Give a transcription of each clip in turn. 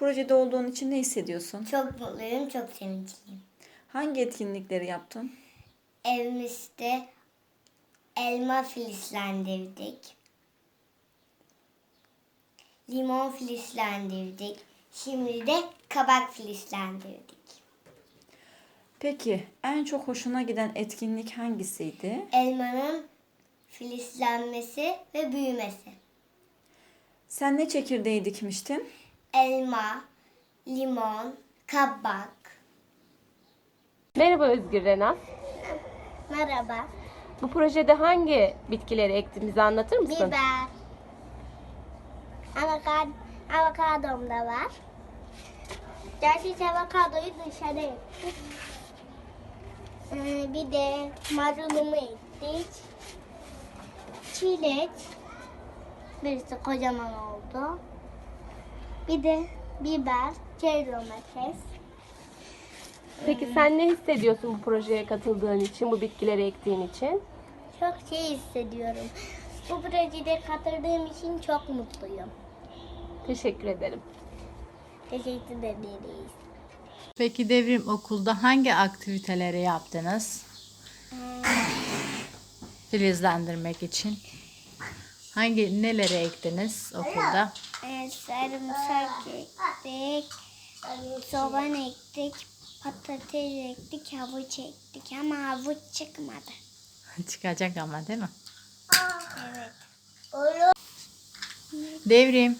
Projede olduğun için ne hissediyorsun? Çok mutluyum, çok sevinçliyim. Hangi etkinlikleri yaptın? Evimizde elma filizlendirdik. Limon filizlendirdik. Şimdi de kabak filizlendirdik. Peki en çok hoşuna giden etkinlik hangisiydi? Elmanın filizlenmesi ve büyümesi. Sen ne çekirdeği dikmiştin? Elma, limon, kabak. Merhaba Özgür Renas. Merhaba. Bu projede hangi bitkileri ektiğimizi anlatır mısın? Biber. Avokad, avokadom da var. Gerçi avokadoyu dışarı ektik. Ee, bir de marulumu ektik. Çilek. Birisi kocaman oldu. Bir de biber, çeri domates. Peki sen ne hissediyorsun bu projeye katıldığın için, bu bitkileri ektiğin için? Çok şey hissediyorum. Bu projede katıldığım için çok mutluyum. Teşekkür ederim. Teşekkür ederiz. Peki devrim okulda hangi aktiviteleri yaptınız? Filizlendirmek için. Hangi neleri ektiniz okulda? Ee, sarımsak ektik, soğan ektik, patates ektik, havuç ektik ama havuç çıkmadı. Çıkacak ama değil mi? Evet. Devrim.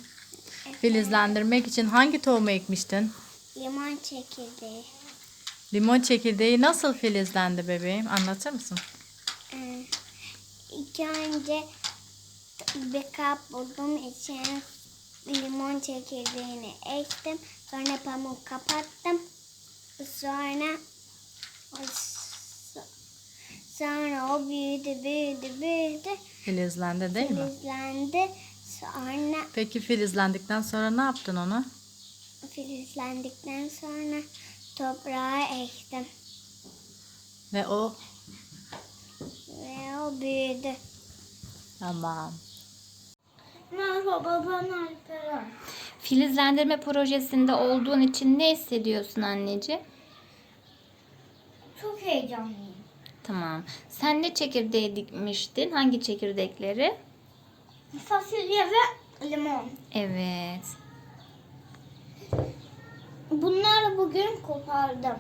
Filizlendirmek için hangi tohumu ekmiştin? Limon çekirdeği. Limon çekirdeği nasıl filizlendi bebeğim? Anlatır mısın? Ee, ilk önce bir kap buldum içine limon çekirdeğini ektim. Sonra pamuk kapattım. Sonra sonra o büyüdü büyüdü büyüdü. Filizlendi değil mi? Filizlendi. Sonra Peki filizlendikten sonra ne yaptın onu? filizlendikten sonra toprağa ektim. Ve o Ve o büyüdü. tamam. Merhaba ben Alperen. Filizlendirme projesinde olduğun için ne hissediyorsun anneciğim? Çok heyecanlıyım. Tamam. Sen ne çekirdeği dikmiştin? Hangi çekirdekleri? Fasulye ve limon. Evet. Bunları bugün kopardım.